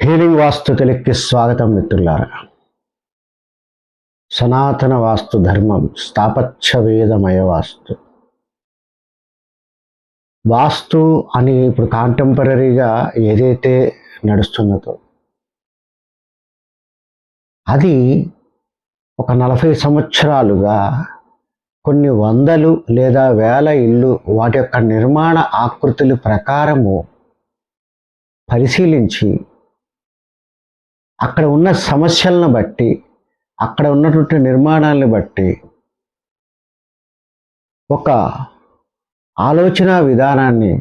Healing వాస్తు తెలుగుకి స్వాగతం మిత్రులారా. సనాతన వాస్తు ధర్మం స్థాపత్య వేదమయ వాస్తు. వాస్తు అని ఇప్పుడు కాంటెంపరీగా ఏదైతే నడుస్తున్నదో అది ఒక నలభై సంవత్సరాలుగా కొన్ని వందలు లేదా వేల ఇళ్ళు వాటి యొక్క నిర్మాణ ఆకృతుల ప్రకారము పరిశీలించి అక్కడ ఉన్న సమస్యలను బట్టి అక్కడ ఉన్నటువంటి నిర్మాణాలను బట్టి ఒక ఆలోచన విధానాన్ని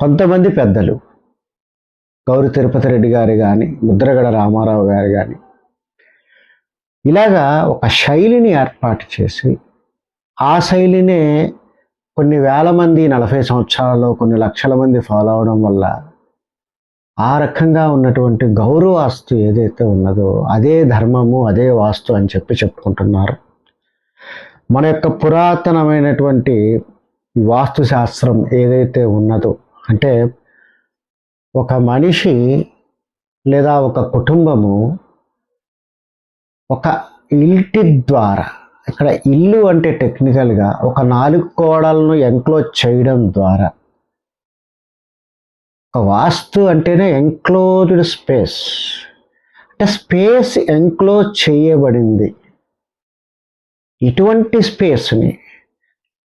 కొంతమంది పెద్దలు గౌరి తిరుపతి రెడ్డి గారు కానీ ముద్రగడ రామారావు గారు కానీ ఇలాగా ఒక శైలిని ఏర్పాటు చేసి ఆ శైలినే కొన్ని వేల మంది నలభై సంవత్సరాలలో కొన్ని లక్షల మంది ఫాలో అవడం వల్ల ఆ రకంగా ఉన్నటువంటి గౌరవ వాస్తు ఏదైతే ఉన్నదో అదే ధర్మము అదే వాస్తు అని చెప్పి చెప్పుకుంటున్నారు. మన యొక్క పురాతనమైనటువంటి వాస్తు శాస్త్రం ఏదైతే ఉన్నదో అంటే ఒక మనిషి లేదా ఒక కుటుంబము ఒక ఇంటి ద్వారా ఇక్కడ ఇల్లు అంటే టెక్నికల్గా ఒక నాలుగు కోడలను ఎంక్లోజ్ చేయడం ద్వారా ఒక వాస్తు అంటేనే ఎంక్లోజ్డ్ స్పేస్ అంటే స్పేస్ ఎంక్లోజ్ చేయబడింది. ఇటువంటి స్పేస్ని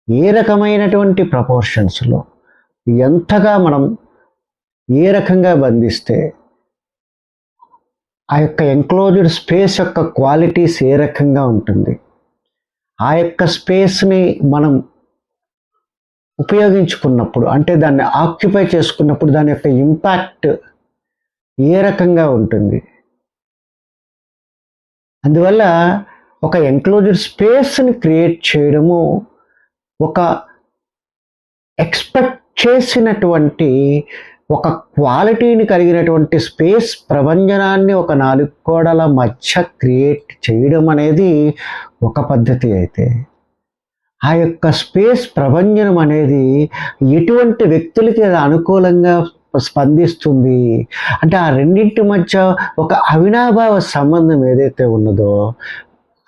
ఏ రకమైనటువంటి ప్రపోర్షన్స్లో ఎంతగా మనం ఏ రకంగా బంధిస్తే ఆ యొక్క ఎంక్లోజ్డ్ స్పేస్ యొక్క క్వాలిటీస్ ఏ రకంగా ఉంటుంది? ఆ యొక్క స్పేస్ని మనం ఉపయోగించుకున్నప్పుడు అంటే దాన్ని ఆక్యుపై చేసుకున్నప్పుడు దాని యొక్క ఇంపాక్ట్ ఏ రకంగా ఉంటుంది? అందువల్ల ఒక ఎంక్లోజ్డ్ స్పేస్ని క్రియేట్ చేయడము ఒక ఎక్స్పెక్ట్ చేసినటువంటి ఒక క్వాలిటీని కలిగినటువంటి స్పేస్ ప్రభంజనాన్ని ఒక నాలుగు కోడల మధ్య క్రియేట్ చేయడం అనేది ఒక పద్ధతి అయితే. ఆ యొక్క స్పేస్ ప్రభంజనం అనేది ఎటువంటి వ్యక్తులకి అది అనుకూలంగా స్పందిస్తుంది? అంటే ఆ రెండింటి మధ్య ఒక అవినాభావ సంబంధం ఏదైతే ఉన్నదో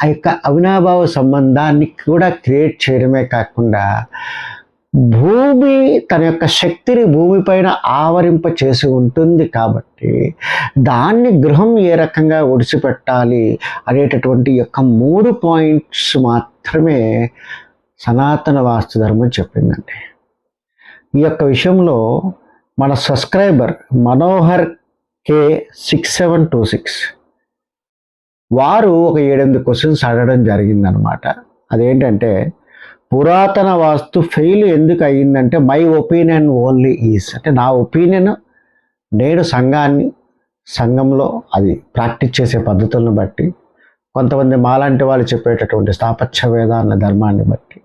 ఆ యొక్క అవినాభావ సంబంధాన్ని కూడా క్రియేట్ చేయడమే కాకుండా భూమి తన యొక్క శక్తిని భూమిపైన ఆవరింప చేసి ఉంటుంది కాబట్టి దాన్ని గృహం ఏ రకంగా ఒడిసిపెట్టాలి అనేటటువంటి యొక్క మూడు పాయింట్స్ మాత్రమే సనాతన వాస్తు ధర్మం చెప్పిందండి. ఈ యొక్క విషయంలో మన subscriber Manohar K six seven two six వారు ఒక ఏడెనిమిది క్వశ్చన్స్ అడగడం జరిగిందనమాట అదేంటంటే పురాతన వాస్తు ఫెయిల్ ఎందుకు అయ్యిందంటే మై ఒపీనియన్ ఓన్లీ ఈజ్ అంటే నా ఒపీనియన్ నేను సంఘాన్ని సంఘంలో అది ప్రాక్టీస్ చేసే పద్ధతులను బట్టి కొంతమంది మాలాంటి వాళ్ళు చెప్పేటటువంటి స్థాపత్య వేద అన్న ధర్మాన్ని బట్టి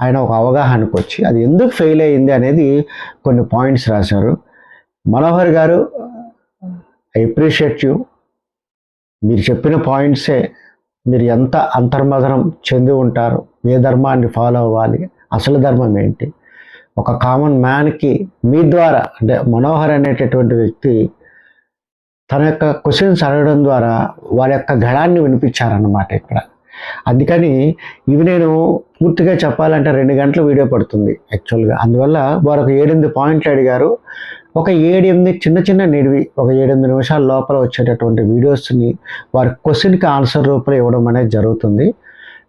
ఆయన ఒక అవగాహనకు వచ్చి అది ఎందుకు ఫెయిల్ అయ్యింది అనేది కొన్ని పాయింట్స్ రాశారు. మనోహర్ గారు ఐ అప్రిషియేట్ యూ మీరు చెప్పిన పాయింట్సే మీరు ఎంత అంతర్మదనం చెంది ఉంటారు ఏ ధర్మాన్ని ఫాలో అవ్వాలి. అసలు ధర్మం ఏంటి? ఒక కామన్ మ్యాన్కి మీ ద్వారా అంటే మనోహర్ అనేటటువంటి వ్యక్తి తన యొక్క క్వశ్చన్స్ అడగడం ద్వారా వాళ్ళ యొక్క గళాన్ని వినిపించారన్నమాట ఇక్కడ. అందుకని ఇవి నేను పూర్తిగా చెప్పాలంటే రెండు గంటల వీడియో పడుతుంది యాక్చువల్గా అందువల్ల వారు ఒక ఏడెనిమిది పాయింట్లు అడిగారు. ఒక ఏడెనిమిది చిన్న చిన్న నిడివి ఒక ఏడెనిమిది నిమిషాల లోపల వచ్చేటటువంటి వీడియోస్ని వారి క్వశ్చన్కి ఆన్సర్ రూపంలో ఇవ్వడం అనేది జరుగుతుంది.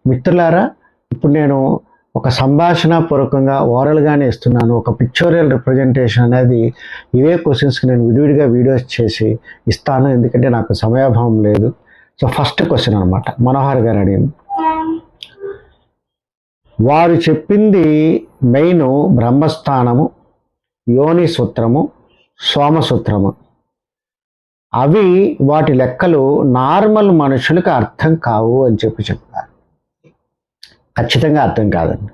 మిత్రులారా ఇప్పుడు నేను ఒక సంభాషణ పూర్వకంగా ఓరల్గానే ఇస్తున్నాను. ఒక పిక్చోరియల్ రిప్రజెంటేషన్ అనేది ఇవే క్వశ్చన్స్కి నేను విడివిడిగా వీడియోస్ చేసి ఇస్తాను. ఎందుకంటే నాకు సమయాభావం లేదు. సో ఫస్ట్ క్వశ్చన్ అనమాట మనోహర్ గారు అడిగింది. వారు చెప్పింది మెయిన్ బ్రహ్మస్థానము యోని సూత్రము సోమసూత్రము అవి వాటి లెక్కలు నార్మల్ మనుషులకు అర్థం కావు అని చెప్పి చెప్తారు. ఖచ్చితంగా అర్థం కాదండి.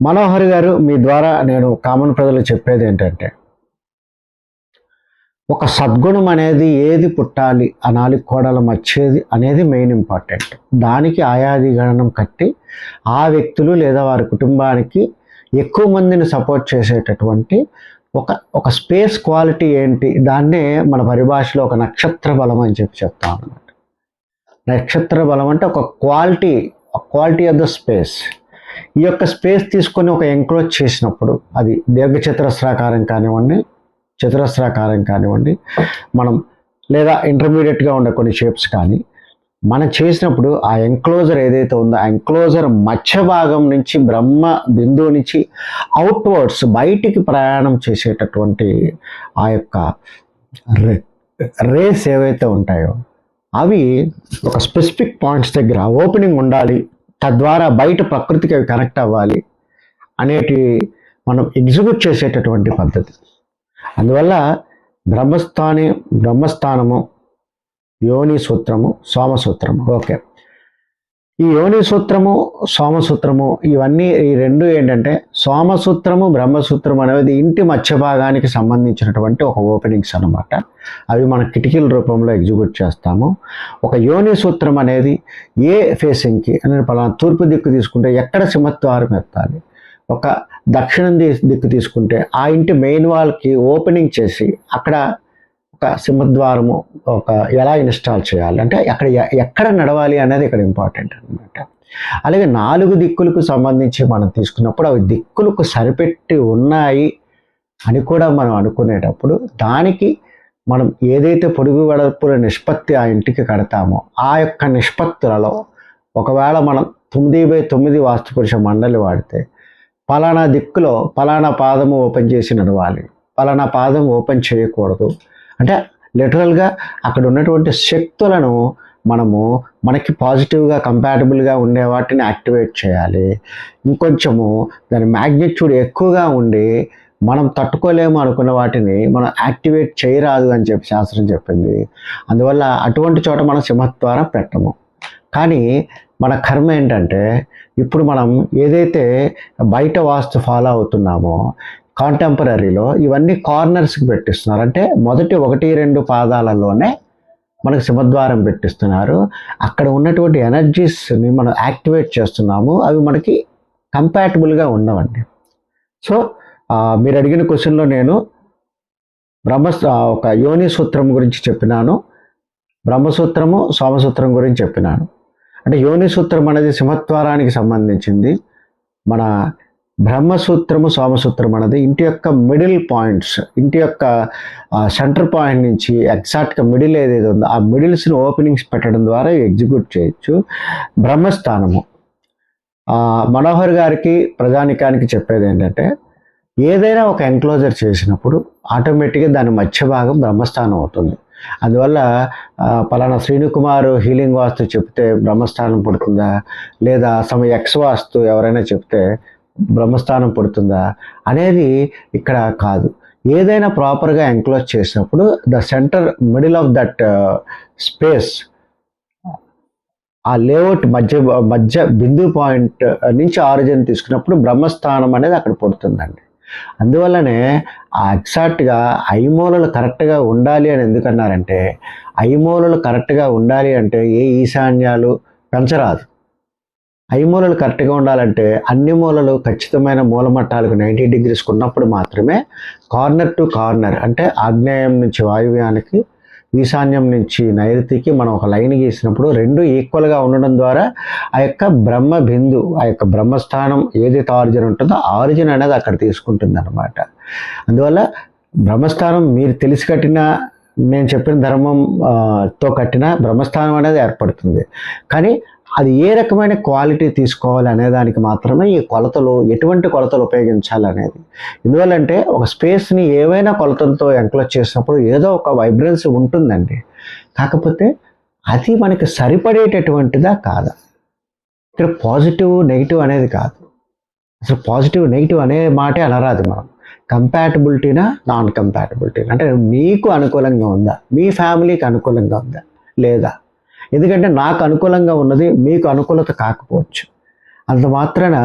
మనోహర్ గారు మీ ద్వారా నేను కామన్ ప్రజలు చెప్పేది ఏంటంటే ఒక సద్గుణం అనేది ఏది పుట్టాలి ఆ నాలుగు కోడల మచ్చేది అనేది మెయిన్ ఇంపార్టెంట్. దానికి ఆయాది గణనం కట్టి ఆ వ్యక్తులు లేదా వారి కుటుంబానికి ఎక్కువ మందిని సపోర్ట్ చేసేటటువంటి ఒక ఒక స్పేస్ క్వాలిటీ ఏంటి దాన్నే మన పరిభాషలో ఒక నక్షత్ర బలం అని చెప్పి చెప్తాం అన్నమాట. నక్షత్ర బలం అంటే ఒక quality quality of the space ఈ యొక్క స్పేస్ తీసుకొని ఒక ఎంక్రోచ్ చేసినప్పుడు అది దీర్ఘచతురస్రాకారం కానివ్వండి చతురస్రాకారం కానివ్వండి మనం లేదా ఇంటర్మీడియట్గా ఉండే కొన్ని షేప్స్ కానీ మనం చేసినప్పుడు ఆ ఎంక్లోజర్ ఏదైతే ఉందో ఆ ఎంక్లోజర్ మధ్య భాగం నుంచి బ్రహ్మ బిందువు నుంచి అవుట్వర్డ్స్ బయటికి ప్రయాణం చేసేటటువంటి ఆ యొక్క రేస్ ఏవైతే ఉంటాయో అవి ఒక స్పెసిఫిక్ పాయింట్స్ దగ్గర ఓపెనింగ్ ఉండాలి తద్వారా బయట ప్రకృతికి అవి కనెక్ట్ అవ్వాలి అనేటి మనం ఎగ్జిక్యూట్ చేసేటటువంటి పద్ధతి. అందువల్ల బ్రహ్మస్థాని బ్రహ్మస్థానము యోని సూత్రము సోమసూత్రము ఓకే ఈ యోని సూత్రము సోమసూత్రము ఇవన్నీ ఈ రెండు ఏంటంటే సోమసూత్రము బ్రహ్మసూత్రం అనేది ఇంటి మధ్య భాగానికి సంబంధించినటువంటి ఒక ఓపెనింగ్స్ అనమాట అవి మన కిటికీల రూపంలో ఎగ్జిక్యూట్ చేస్తాము. ఒక యోని సూత్రం అనేది ఏ ఫేసింగ్కి నేను పలానా తూర్పు దిక్కు తీసుకుంటే ఎక్కడ సింహద్వారం ఎత్తాలి? ఒక దక్షిణం దిక్కు తీసుకుంటే ఆ ఇంటి మెయిన్ వాల్కి ఓపెనింగ్ చేసి అక్కడ ఒక సింహద్వారము ఒక ఎలా ఇన్స్టాల్ చేయాలి? అంటే అక్కడ ఎ- ఎక్కడ నడవాలి అనేది ఇక్కడ ఇంపార్టెంట్ అనమాట అలాగే నాలుగు దిక్కులకు సంబంధించి మనం తీసుకున్నప్పుడు అవి దిక్కులకు సరిపెట్టి ఉన్నాయి అని కూడా మనం అనుకునేటప్పుడు దానికి మనం ఏదైతే పొడుగు వెడల్పుల నిష్పత్తి ఆ ఇంటికి కడతామో ఆ యొక్క నిష్పత్తులలో ఒకవేళ మనం తొమ్మిది బై తొమ్మిది వాస్తుపురుష మండలి వాడితే పలానా దిక్కులో పలానా పాదము ఓపెన్ చేసి నడవాలి. పలానా పాదం ఓపెన్ చేయకూడదు. అంటే లిటరల్గా అక్కడ ఉన్నటువంటి శక్తులను మనము మనకి పాజిటివ్గా కంపాటబుల్గా ఉండే వాటిని యాక్టివేట్ చేయాలి. ఇంకొంచెము దాని మ్యాగ్నిట్యూడ్ ఎక్కువగా ఉండి మనం తట్టుకోలేము అనుకున్న వాటిని మనం యాక్టివేట్ చేయరాదు అని చెప్పి శాస్త్రం చెప్పింది. అందువల్ల అటువంటి చోట మనం సింహద్వారం పెట్టము. కానీ మన కర్మ ఏంటంటే ఇప్పుడు మనం ఏదైతే బయట వాస్తు ఫాలో అవుతున్నామో కాంటెంపరీలో ఇవన్నీ కార్నర్స్కి పెట్టిస్తున్నారు. అంటే మొదటి ఒకటి రెండు పాదాలలోనే మనకు సింహద్వారం పెట్టిస్తున్నారు. అక్కడ ఉన్నటువంటి ఎనర్జీస్ని మనం యాక్టివేట్ చేస్తున్నాము. అవి మనకి కంపాటబుల్గా ఉండవండి. సో మీరు అడిగిన క్వశ్చన్లో నేను బ్రహ్మ ఒక యోని సూత్రం గురించి చెప్పినాను. బ్రహ్మసూత్రము సోమసూత్రం గురించి చెప్పినాను. అంటే యోని సూత్రం అనేది సింహద్వారానికి సంబంధించింది. మన బ్రహ్మసూత్రము సోమసూత్రం అనేది ఇంటి యొక్క మిడిల్ పాయింట్స్ ఇంటి యొక్క సెంటర్ పాయింట్ నుంచి ఎగ్జాక్ట్గా మిడిల్ ఏదైతే ఉందో ఆ మిడిల్స్ని ఓపెనింగ్స్ పెట్టడం ద్వారా ఎగ్జిక్యూట్ చేయొచ్చు. బ్రహ్మస్థానము. మనోహర్ గారికి ప్రజానికానికి చెప్పేది ఏంటంటే ఏదైనా ఒక ఎంక్లోజర్ చేసినప్పుడు ఆటోమేటిక్గా దాని మధ్య భాగం బ్రహ్మస్థానం అవుతుంది. అందువల్ల పలానా శ్రీనుకుమార్ హీలింగ్ వాస్తు చెప్తే బ్రహ్మస్థానం పడుతుందా? లేదా సమ ఎక్స్ వాస్తు ఎవరైనా చెప్తే బ్రహ్మస్థానం పుడుతుందా అనేది ఇక్కడ కాదు. ఏదైనా ప్రాపర్గా ఎంక్లోజ్ చేసినప్పుడు the center middle of that space ఆ లేఅవుట్ మధ్య మధ్య బిందు పాయింట్ నుంచి ఆరిజిన్ తీసుకున్నప్పుడు బ్రహ్మస్థానం అనేది అక్కడ పుడుతుందండి. అందువల్లనే ఆ ఎగ్జాక్ట్గా ఐమూలలు కరెక్ట్గా ఉండాలి అని ఎందుకన్నారంటే ఐమూలలు కరెక్ట్గా ఉండాలి అంటే ఏ ఈశాన్యాలు పెంచరాదు. ఐ మూలలు కరెక్ట్గా ఉండాలంటే అన్ని మూలలు ఖచ్చితమైన మూలమట్టాలకు నైంటీ డిగ్రీస్కి ఉన్నప్పుడు మాత్రమే కార్నర్ టు కార్నర్ అంటే ఆగ్నేయం నుంచి వాయువ్యానికి ఈశాన్యం నుంచి నైరుతికి మనం ఒక లైన్ గీసినప్పుడు రెండు ఈక్వల్గా ఉండడం ద్వారా ఆ యొక్క బ్రహ్మ బిందు ఆ యొక్క బ్రహ్మస్థానం ఏదైతే ఆరిజిన్ ఉంటుందో ఆరిజిన్ అనేది అక్కడ తీసుకుంటుంది అనమాట అందువల్ల బ్రహ్మస్థానం మీరు తెలిసి కట్టిన నేను చెప్పిన ధర్మం తో కట్టిన బ్రహ్మస్థానం అనేది ఏర్పడుతుంది. కానీ అది ఏ రకమైన క్వాలిటీ తీసుకోవాలి అనే దానికి మాత్రమే ఈ కొలతలు ఎటువంటి కొలతలు ఉపయోగించాలి అనేది ఎందువల్లంటే ఒక స్పేస్ని ఏవైనా కొలతలతో ఎంక్లోజ్ చేసినప్పుడు ఏదో ఒక వైబ్రెన్స్ ఉంటుందండి. కాకపోతే అది మనకి సరిపడేటటువంటిదా కాదా? ఇక్కడ పాజిటివ్ నెగిటివ్ అనేది కాదు. అసలు పాజిటివ్ నెగిటివ్ అనే మాటే అనరాదు మనం. కంపాటబిలిటీనా నాన్ కంపాటబిలిటీనా? అంటే మీకు అనుకూలంగా ఉందా? మీ ఫ్యామిలీకి అనుకూలంగా ఉందా? లేదా? ఎందుకంటే నాకు అనుకూలంగా ఉన్నది మీకు అనుకూలత కాకపోవచ్చు. అంత మాత్రాన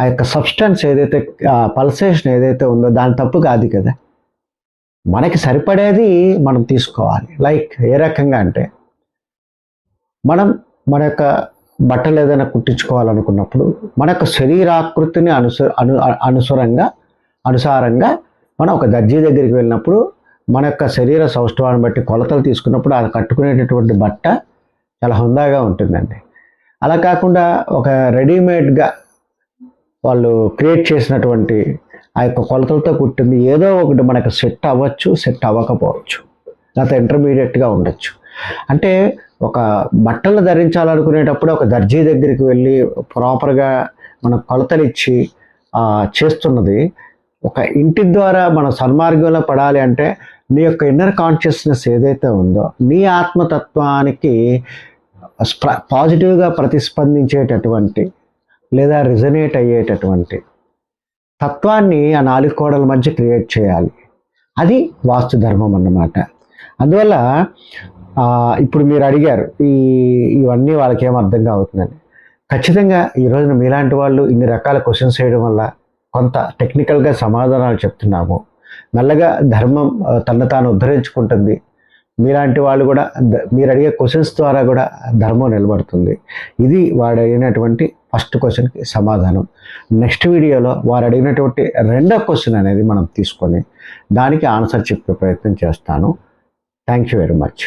ఆ యొక్క సబ్స్టెన్స్ ఏదైతే పల్సేషన్ ఏదైతే ఉందో దాని తప్పు కాదు కదా. మనకి సరిపడేది మనం తీసుకోవాలి. లైక్ ఏ రకంగా అంటే మనం మన యొక్క బట్టలు ఏదైనా కుట్టించుకోవాలనుకున్నప్పుడు మన యొక్క శరీరాకృతిని అనుస అను అనుసరంగా అనుసారంగా మనం ఒక దర్జీ దగ్గరికి వెళ్ళినప్పుడు మన యొక్క శరీర సౌష్ఠవాన్ని బట్టి కొలతలు తీసుకున్నప్పుడు అది కట్టుకునేటటువంటి బట్ట చాలా హుందాగా ఉంటుందండి. అలా కాకుండా ఒక రెడీమేడ్గా వాళ్ళు క్రియేట్ చేసినటువంటి ఆ యొక్క కొలతలతో కుట్టింది ఏదో ఒకటి మనకు సెట్ అవ్వచ్చు సెట్ అవ్వకపోవచ్చు. లేకపోతే ఇంటర్మీడియట్గా ఉండొచ్చు. అంటే ఒక బట్టలు ధరించాలనుకునేటప్పుడు ఒక దర్జీ దగ్గరికి వెళ్ళి ప్రాపర్గా మన కొలతలు ఇచ్చి చేస్తున్నది ఒక ఇంటి ద్వారా మన సన్మార్గంలో పడాలి అంటే నీ యొక్క ఇన్నర్ కాన్షియస్నెస్ ఏదైతే ఉందో నీ ఆత్మతత్వానికి పాజిటివ్గా ప్రతిస్పందించేటటువంటి లేదా రిజనేట్ అయ్యేటటువంటి తత్వాన్ని ఆ నాలుగు కోడల మధ్య క్రియేట్ చేయాలి. అది వాస్తు ధర్మం అన్నమాట. అందువల్ల ఇప్పుడు మీరు అడిగారు ఈ ఇవన్నీ వాళ్ళకి ఏం అర్థంగా అవుతుందని ఖచ్చితంగా ఈ రోజున మీలాంటి వాళ్ళు ఇన్ని రకాల క్వశ్చన్స్ చేయడం వల్ల కొంత టెక్నికల్గా సమాధానాలు చెప్తున్నాము. మెల్లగా ధర్మం తన తాను ఉద్ధరించుకుంటుంది. మీలాంటి వాళ్ళు కూడా మీరు అడిగే క్వశ్చన్స్ ద్వారా కూడా ధర్మం నిలబడుతుంది. ఇది వాడు అడిగినటువంటి ఫస్ట్ క్వశ్చన్కి సమాధానం. నెక్స్ట్ వీడియోలో వారు అడిగినటువంటి రెండో క్వశ్చన్ అనేది మనం తీసుకొని దానికి ఆన్సర్ చెప్పే ప్రయత్నం చేస్తాను. Thank you very much